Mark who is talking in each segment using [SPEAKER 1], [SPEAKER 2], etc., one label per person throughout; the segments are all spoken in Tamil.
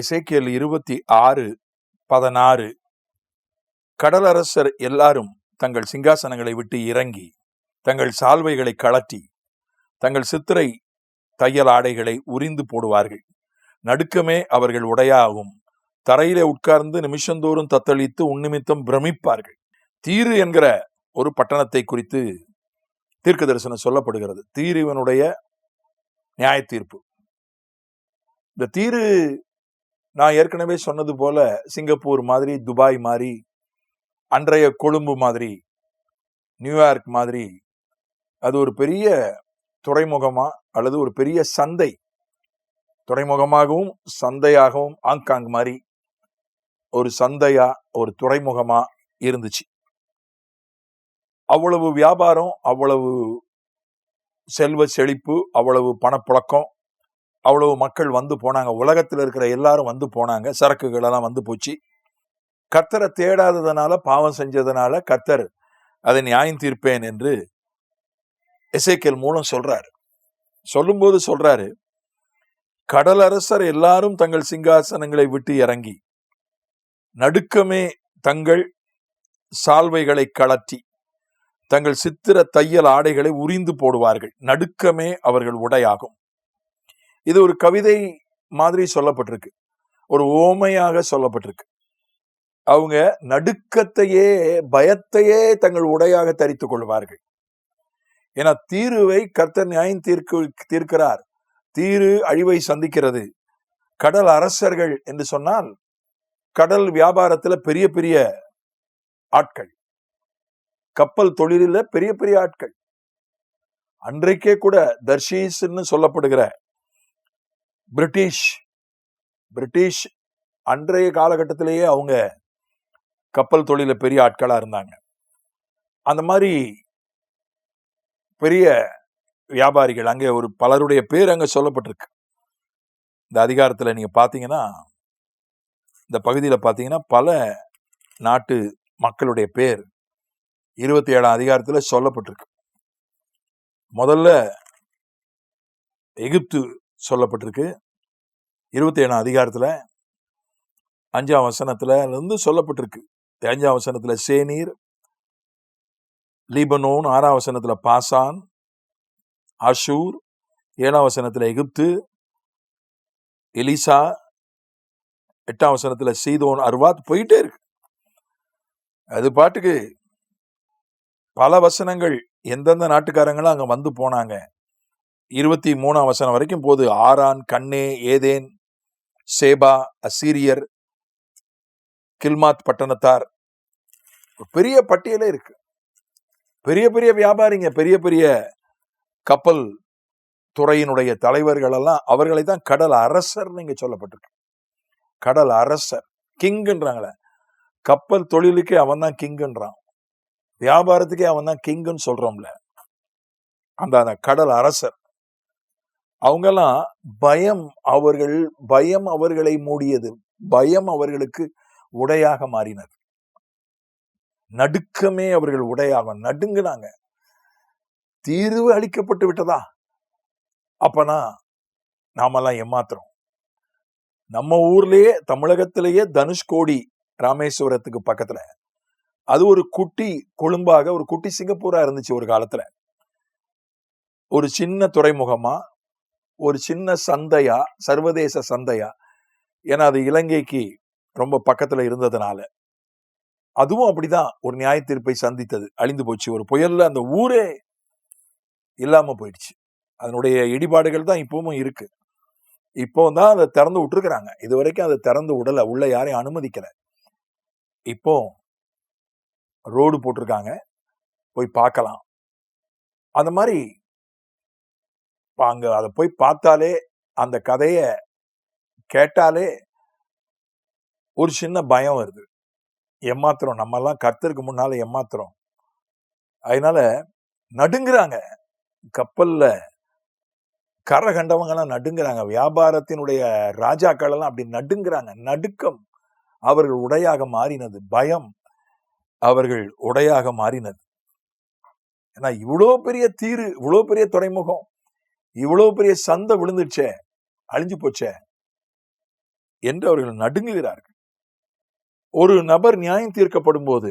[SPEAKER 1] எசேக்கியல் இருபத்தி ஆறு பதினாறு கடலரசர் எல்லாரும் தங்கள் சிங்காசனங்களை விட்டு இறங்கி தங்கள் சால்வைகளை கழற்றி தங்கள் சித்திரை தையல் ஆடைகளை உரிந்து போடுவார்கள். நடுக்கமே அவர்கள் உடையாகும் தரையிலே உட்கார்ந்து நிமிஷந்தோறும் தத்தளித்து உன்னிமித்தம் பிரமிப்பார்கள். தீரு என்கிற ஒரு பட்டணத்தை குறித்து தீர்க்க தரிசனம் சொல்லப்படுகிறது. தீருவனுடைய நியாய தீர்ப்பு இந்த தீரு நான் ஏற்கனவே சொன்னது போல சிங்கப்பூர் மாதிரி துபாய் மாதிரி அன்றைய கொழும்பு மாதிரி நியூயார்க் மாதிரி. அது ஒரு பெரிய துறைமுகமா அல்லது ஒரு பெரிய சந்தை. துறைமுகமாகவும் சந்தையாகவும் ஹாங்காங் மாதிரி ஒரு சந்தையா ஒரு துறைமுகமா இருந்துச்சு. அவ்வளவு வியாபாரம் அவ்வளவு செல்வ செழிப்பு அவ்வளவு பணப்புழக்கம் அவ்வளவு மக்கள் வந்து போனாங்க. உலகத்தில் இருக்கிற எல்லாரும் வந்து போனாங்க. சரக்குகள் எல்லாம் வந்து போச்சு. கர்த்தரை தேடாததுனால பாவம் செஞ்சதுனால கர்த்தர் அதை நியாயம் தீர்ப்பேன் என்று இசைக்கல் மூலம் சொல்றாரு. சொல்லும்போது சொல்றாரு கடலரசர் எல்லாரும் தங்கள் சிங்காசனங்களை விட்டு இறங்கி நடுக்கமே தங்கள் சால்வைகளை கழற்றி தங்கள் சித்திர தையல் ஆடைகளை உரிந்து போடுவார்கள். நடுக்கமே அவர்கள் உடையாகும். இது ஒரு கவிதை மாதிரி சொல்லப்பட்டிருக்கு. ஒரு ஓமையாக சொல்லப்பட்டிருக்கு. அவங்க நடுக்கத்தையே பயத்தையே தங்கள் உடையாக தரித்துக் கொள்வார்கள். ஏன்னா தீருவை கர்த்தர் நியாயம் தீர்க்கு தீர்க்கிறார். தீரு அழிவை சந்திக்கிறது. கடல் அரசர்கள் என்று சொன்னால் கடல் வியாபாரத்துல பெரிய பெரிய ஆட்கள். கப்பல் தொழிலில் பெரிய பெரிய ஆட்கள். அன்றைக்கே கூட தர்ஷீஸ்ன்னு சொல்லப்படுகிற பிரிட்டிஷ் பிரிட்டிஷ் அன்றைய காலகட்டத்திலேயே அவங்க கப்பல் தொழில பெரிய ஆட்களாக இருந்தாங்க. அந்த மாதிரி பெரிய வியாபாரிகள் அங்கே ஒரு பலருடைய பேர் அங்கே சொல்லப்பட்டிருக்கு. இந்த அதிகாரத்தில் நீங்கள் பார்த்தீங்கன்னா இந்த பகுதியில் பார்த்தீங்கன்னா பல நாட்டு மக்களுடைய பேர் இருபத்தி ஏழாம் அதிகாரத்தில் சொல்லப்பட்டிருக்கு. முதல்ல எகிப்து சொல்லப்பட்டிருக்கு. இருபத்தி ஏழாம் அதிகாரத்துல அஞ்சாம் வசனத்துல இருந்து சொல்லப்பட்டிருக்கு. அஞ்சாம் வசனத்தில் சேனீர் லீபனோன் ஆறாம் வசனத்தில் பாசான் அஷூர் ஏழாம் வசனத்தில் எகிப்து எலிசா எட்டாம் வசனத்தில் சீதோன் அருவாத் போயிட்டே இருக்கு. அது பாட்டுக்கு பல வசனங்கள் எந்தெந்த நாட்டுக்காரங்களும் அங்க வந்து போனாங்க இருபத்தி மூணாம் வசனம் வரைக்கும் போது ஆரான் கண்ணே ஏதேன் சேபா அசீரியர் கில்மாத் பட்டணத்தார். ஒரு பெரிய பட்டியலே இருக்கு. பெரிய பெரிய வியாபாரிங்க பெரிய பெரிய கப்பல் துறையினுடைய தலைவர்கள் எல்லாம் அவர்களை தான் கடல் அரசர் நீங்க சொல்லப்பட்டிருக்கு. கடல் அரசர். கிங்குன்றாங்களே. கப்பல் தொழிலுக்கே அவன் தான் கிங்குன்றான். வியாபாரத்துக்கே அவன் தான் கிங்குன்னு சொல்றோம்ல. அந்த அந்த கடல் அரசர். அவங்கெல்லாம் பயம் அவர்கள் பயம் அவர்களை மூடியது பயம் அவர்களுக்கு உடையாக மாறினது நடுக்கமே அவர்கள் உடையாக நடுங்கினாங்க. தீர்வு அளிக்கப்பட்டு விட்டதா? அப்பனா நாமெல்லாம் ஏமாத்துறோம். நம்ம ஊர்லயே தமிழகத்திலேயே தனுஷ்கோடி ராமேஸ்வரத்துக்கு பக்கத்துல. அது ஒரு குட்டி கொழும்பாக ஒரு குட்டி சிங்கப்பூரா இருந்துச்சு ஒரு காலத்துல. ஒரு சின்ன துறைமுகமா ஒரு சின்ன சந்தையா சர்வதேச சந்தையா ஏன்னா அது இலங்கைக்கு ரொம்ப பக்கத்துல இருந்ததுனால. அதுவும் அப்படிதான் ஒரு நியாய தீர்ப்பை சந்தித்தது. அழிந்து போச்சு. ஒரு புயல்ல அந்த ஊரே இல்லாம போயிடுச்சு. அதனுடைய இடிபாடுகள் தான் இப்பவும் இருக்கு. இப்போ தான் அதை திறந்து விட்டுருக்குறாங்க. இது வரைக்கும் அதை திறந்து விடல. உள்ள யாரையும் அனுமதிக்கல. இப்போ ரோடு போட்டிருக்காங்க. போய் பார்க்கலாம். அந்த மாதிரி அங்க அதை போய் பார்த்தாலே அந்த கதையை கேட்டாலே ஒரு சின்ன பயம் வருது. ஏமாத்துறோம். நம்ம எல்லாம் கர்த்தருக்கு முன்னால் ஏமாத்துறோம். அதனால நடுங்குறாங்க. கப்பல்ல கரை கண்டவங்க எல்லாம் நடுங்குறாங்க. வியாபாரத்தினுடைய ராஜாக்கள் எல்லாம் அப்படி நடுங்குறாங்க. நடுக்கம் அவர்கள் உடையாக மாறினது. பயம் அவர்கள் உடையாக மாறினது. ஏன்னா இவ்வளோ பெரிய தீரு இவ்வளோ பெரிய துறைமுகம். இவ்வளவு பெரிய சந்தை விழுந்துச்சே அழிஞ்சு போச்சே என்று அவர்கள் நடுங்குகிறார்கள். ஒரு நபர் நியாயம் தீர்க்கப்படும் போது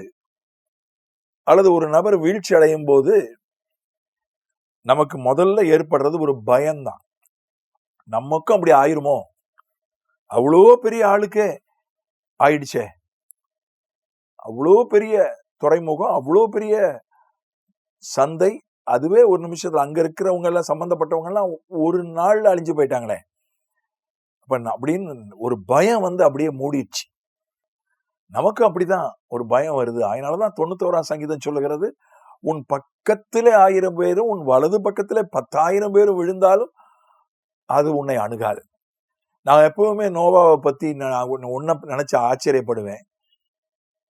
[SPEAKER 1] அல்லது ஒரு நபர் வீழ்ச்சி அடையும் போது நமக்கு முதல்ல ஏற்படுறது ஒரு பயம்தான். நமக்கும் அப்படி ஆயிருமோ? அவ்வளோ பெரிய ஆளுக்கே ஆயிடுச்சே. அவ்வளோ பெரிய துறைமுகம் அவ்வளோ பெரிய சந்தை அதுவே ஒரு நிமிஷத்தில் அங்கே இருக்கிறவங்க எல்லாம் சம்மந்தப்பட்டவங்கெல்லாம் ஒரு நாளில் அழிஞ்சு போயிட்டாங்களே. அப்போ நான் அப்படின்னு ஒரு பயம் வந்து அப்படியே மூடிடுச்சு. நமக்கு அப்படிதான் ஒரு பயம் வருது. அதனாலதான் தொண்ணூத்தோராம் சங்கீதம் சொல்லுகிறது உன் பக்கத்திலே ஆயிரம் பேரும் உன் வலது பக்கத்திலே பத்தாயிரம் பேரும் விழுந்தாலும் அது உன்னை அணுகாது. நான் எப்பவுமே நோவாவை பற்றி நான் உன்னை நினச்சி ஆச்சரியப்படுவேன்.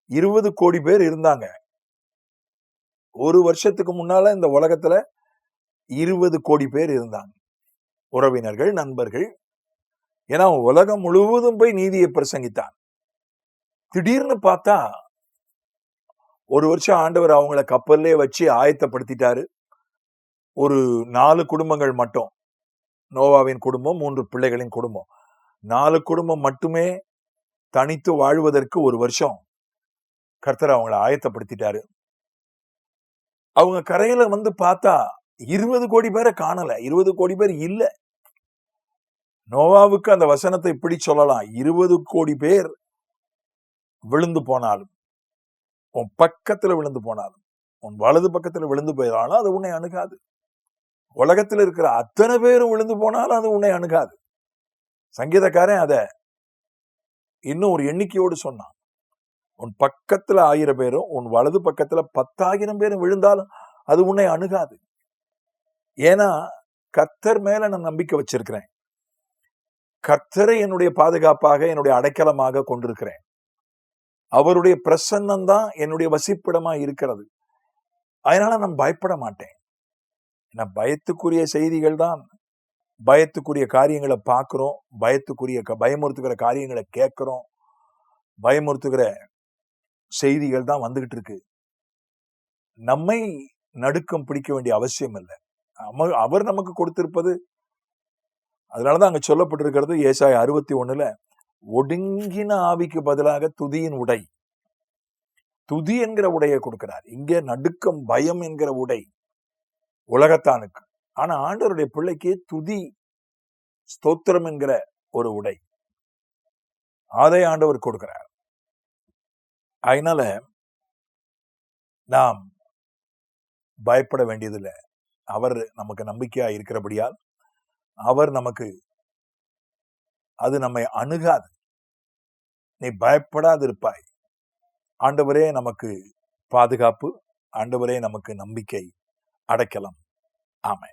[SPEAKER 1] இருபது கோடி பேர் இருந்தாங்க. ஒரு வருஷத்துக்கு முன்னால இந்த உலகத்துல இருபது கோடி பேர் இருந்தாங்க. உறவினர்கள் நண்பர்கள். ஏன்னா அவன் உலகம் முழுவதும் போய் நீதியை பிரசங்கித்தான். திடீர்னு பார்த்தா ஒரு வருஷம் ஆண்டவர் அவங்கள கப்பல்லே வச்சு ஆயத்தப்படுத்திட்டாரு. ஒரு நாலு குடும்பங்கள் மட்டும். நோவாவின் குடும்பம் மூன்று பிள்ளைகளின் குடும்பம். நாலு குடும்பம் மட்டுமே தனித்து வாழ்வதற்கு ஒரு வருஷம் கர்த்தர் அவங்கள ஆயத்தப்படுத்திட்டாரு. அவங்க கரையில வந்து பார்த்தா இருபது கோடி பேரை காணல. இருபது கோடி பேர் இல்ல. நோவாவுக்கு அந்த வசனத்தை இப்படி சொல்லலாம். இருபது கோடி பேர் விழுந்து போனாலும் உன் பக்கத்துல விழுந்து போனாலும் உன் வலது பக்கத்துல விழுந்து போயிடாலும் அது உன்னை அணுகாது. உலகத்துல இருக்கிற அத்தனை பேரும் விழுந்து போனாலும் அது உன்னை அணுகாது. சங்கீதக்காரன் அத இன்னும் ஒரு எண்ணிக்கையோடு சொன்னான். உன் பக்கத்துல ஆயிரம் பேரும் உன் வலது பக்கத்துல பத்தாயிரம் பேரும் விழுந்தாலும் அது உன்னை அணுகாது. ஏன்னா கர்த்தர் மேல நான் நம்பிக்கை வச்சிருக்கிறேன். கர்த்தரை என்னுடைய பாதுகாப்பாக என்னுடைய அடைக்கலமாக கொண்டிருக்கிறேன். அவருடைய பிரசன்னம் தான் என்னுடைய வசிப்பிடமா இருக்கிறது. அதனால நான் பயப்பட மாட்டேன். நான் பயத்துக்குரிய செய்திகள் தான். பயத்துக்குரிய காரியங்களை பார்க்குறோம். பயத்துக்குரிய க- பயமுறுத்துகிற காரியங்களை கேட்குறோம். பயமுறுத்துகிற செய்திகள் தான் வந்துகிட்டு இருக்கு நம்மை நடுக்கம் பிடிக்க வேண்டிய அவசியம் இல்லை. அவர் நமக்கு கொடுத்திருப்பது அதனாலதான் அங்க சொல்லப்பட்டிருக்கிறது ஏசாய அறுபத்தி ஒண்ணுல ஒடுங்கின ஆவிக்கு பதிலாக துதியின் உடை. துதி என்கிற உடையை கொடுக்கிறார். இங்கே நடுக்கம் பயம் என்கிற உடை உலகத்தானுக்கு. ஆனா ஆண்டவருடைய பிள்ளைக்கு துதி ஸ்தோத்திரம் என்கிற ஒரு உடை. அதை ஆண்டவர் கொடுக்கிறார். அதனால நாம் பயப்பட வேண்டியதில்லை. அவர் நமக்கு நம்பிக்கையா இருக்கிறபடியால் அவர் நமக்கு அது நம்மை அணுகாது. நீ பயப்படாது இருப்பாய் ஆண்டவரே நமக்கு பாதுகாப்பு ஆண்டவரே நமக்கு நம்பிக்கை அடைக்கலாம். ஆமை